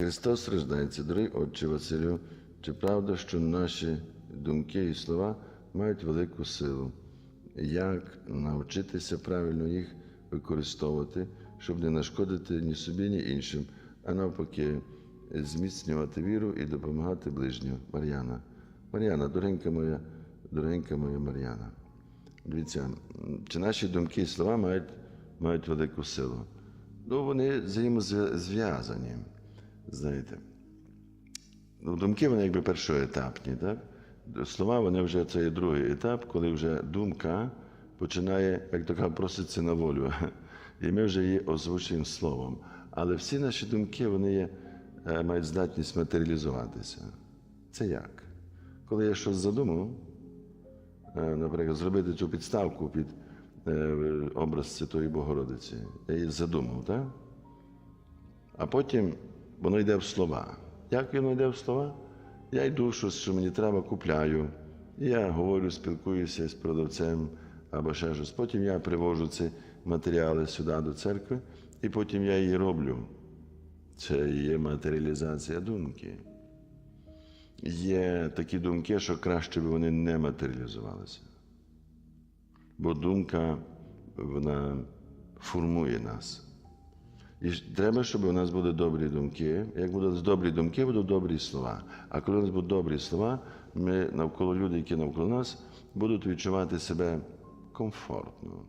Христос рождається, дорогий Отче Василю, чи правда, що наші думки і слова мають велику силу? Як навчитися правильно їх використовувати, щоб не нашкодити ні собі, ні іншим, а навпаки, зміцнювати віру і допомагати ближньому? Мар'яна. Мар'яна, дорогенька моя, дорогенька моя Мар'яна. Дивіться, чи наші думки і слова мають, мають велику силу? Ну, вони взаємозв'язані. Знаєте. Ну, думки вони якби першоетапні, так? Слова вони вже це є другий етап, коли вже думка починає, як то кажуть, проситься на волю. І ми вже її озвучуємо словом. Але всі наші думки вони є, е, мають здатність матеріалізуватися. Це як? Коли я щось задумав, е, наприклад, зробити цю підставку під е, образ Святої Богородиці, я її задумав, так? А потім воно йде в слова. Як воно йде в слова? Я йду, щось, що мені треба, купляю. Я говорю, спілкуюся з продавцем або ще щось. Потім я привожу ці матеріали сюди до церкви, і потім я її роблю. Це є матеріалізація думки. Є такі думки, що краще б вони не матеріалізувалися. Бо думка вона формує нас. І треба, щоб у нас були добрі думки. Як будуть добрі думки, будуть добрі слова. А коли у нас будуть добрі слова, ми навколо люди, які навколо нас, будуть відчувати себе комфортно.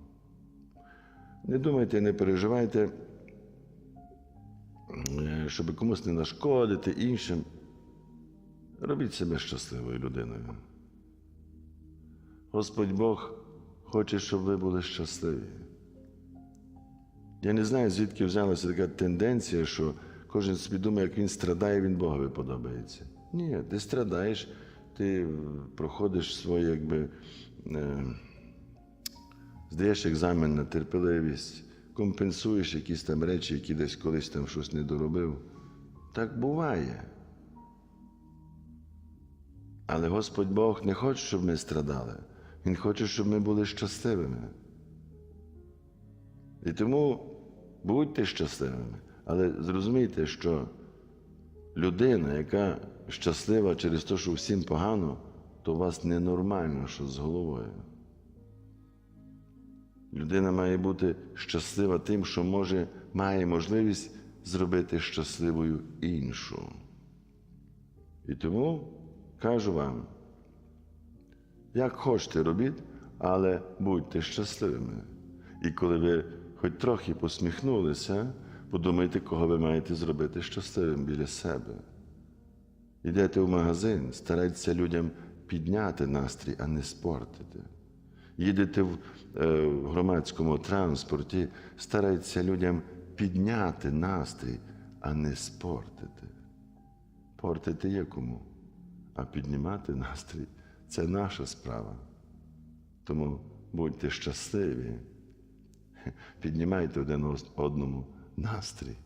Не думайте, не переживайте, е, щоб комусь не нашкодити іншим. Робіть себе щасливою людиною. Господь Бог хоче, щоб ви були щасливі. Я не знаю, звідки взялася така тенденція, що кожен собі думає, як він страдає, він Богові подобається. Ні, ти страдаєш, ти проходиш своє, якби, е, здаєш екзамен на терпеливість, компенсуєш якісь там речі, які десь колись там щось не доробив. Так буває. Але Господь Бог не хоче, щоб ми страдали. Він хоче, щоб ми були щасливими. І тому будьте щасливими, але зрозумійте, що людина, яка щаслива через те, що всім погано, то у вас ненормально, що з головою. Людина має бути щаслива тим, що може, має можливість зробити щасливою іншу. І тому кажу вам, як хочете робіть, але будьте щасливими. І коли ви хоч трохи посміхнулися, подумайте, кого ви маєте зробити щасливим біля себе. Йдете в магазин, старайтеся людям підняти настрій, а не спортити. Їдете в, е, громадському транспорті, старайтеся людям підняти настрій, а не спортити. Портити є кому, а піднімати настрій це наша справа. Тому будьте щасливі, піднімайте один одному настрій.